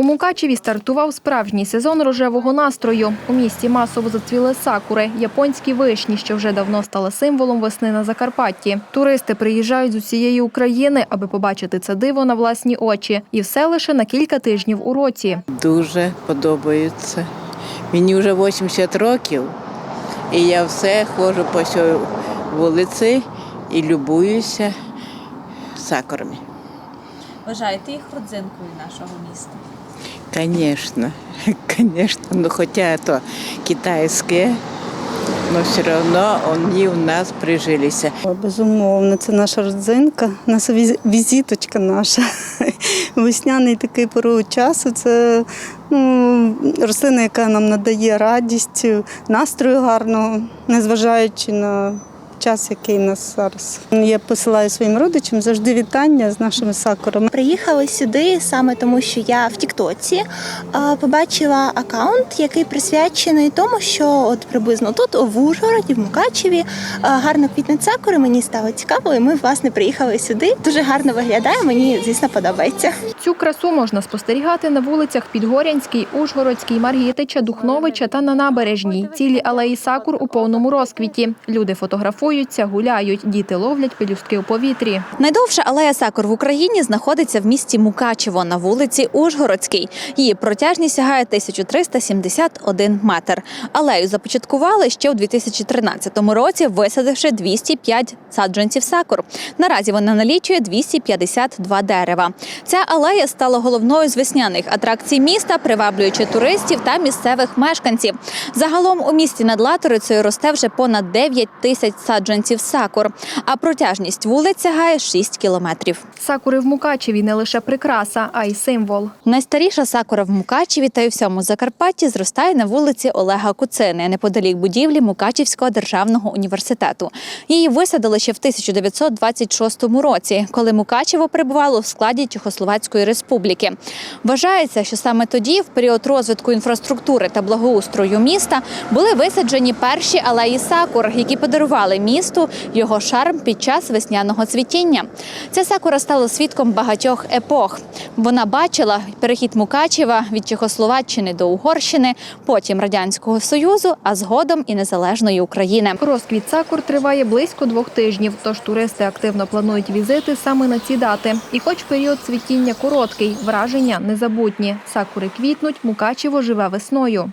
У Мукачеві стартував справжній сезон рожевого настрою. У місті масово зацвіли сакури, японські вишні, що вже давно стали символом весни на Закарпатті. Туристи приїжджають з усієї України, аби побачити це диво на власні очі. І все лише на кілька тижнів у році. Дуже подобається. Мені вже 80 років, і я все ходжу по цій вулиці і любуюся сакурами. Вважаєте їх родзинкою нашого міста? Звісно, звісно, ну хоча то китайське, але все одно вони у нас прижилися. Безумовно, це наша родзинка, наша віз- візиточка наша. Весняний такий період часу. Це ну, рослина, яка нам надає радість, настрою гарного, незважаючи на час, який у нас зараз. Я посилаю своїм родичам завжди вітання з нашими сакурами. Приїхала сюди саме тому, що я в Тіктоці побачила аккаунт, який присвячений тому, що от приблизно тут, в Ужгороді, в Мукачеві, а, гарно квітнуть сакури. Мені стало цікаво, і ми власне приїхали сюди. Дуже гарно виглядає. Мені звісно подобається. Цю красу можна спостерігати на вулицях Підгорянській, Ужгородській, Маргітича, Духновича та на набережній. Цілі алеї сакур у повному розквіті. Люди фотографуються, гуляють, діти ловлять пелюстки у повітрі. Найдовша алея сакур в Україні знаходиться в місті Мукачево на вулиці Ужгородській. Її протяжність сягає 1371 метр. Алею започаткували ще у 2013 році, висадивши 205 саджанців сакур. Наразі вона налічує 252 дерева. Ця алея стала головною з весняних атракцій міста, приваблюючи туристів та місцевих мешканців. Загалом у місті над Латорицею росте вже понад 9 тисяч саджанців сакур, а протяжність вулиць сягає 6 кілометрів. Сакури в Мукачеві не лише прикраса, а й символ. Найстаріша сакура в Мукачеві та й у всьому Закарпатті зростає на вулиці Олега Куцини, неподалік будівлі Мукачівського державного університету. Її висадили ще в 1926 році, коли Мукачево перебувало в складі Чехословацької республіки. Вважається, що саме тоді, в період розвитку інфраструктури та благоустрою міста, були висаджені перші алеї сакур, які подарували місту його шарм під час весняного цвітіння. Ця сакура стала свідком багатьох епох. Вона бачила перехід Мукачева від Чехословаччини до Угорщини, потім Радянського Союзу, а згодом і незалежної України. Розквіт сакур триває близько двох тижнів, тож туристи активно планують візити саме на ці дати. І хоч період цвітіння короткий, враження незабутні. Сакури квітнуть, Мукачево живе весною.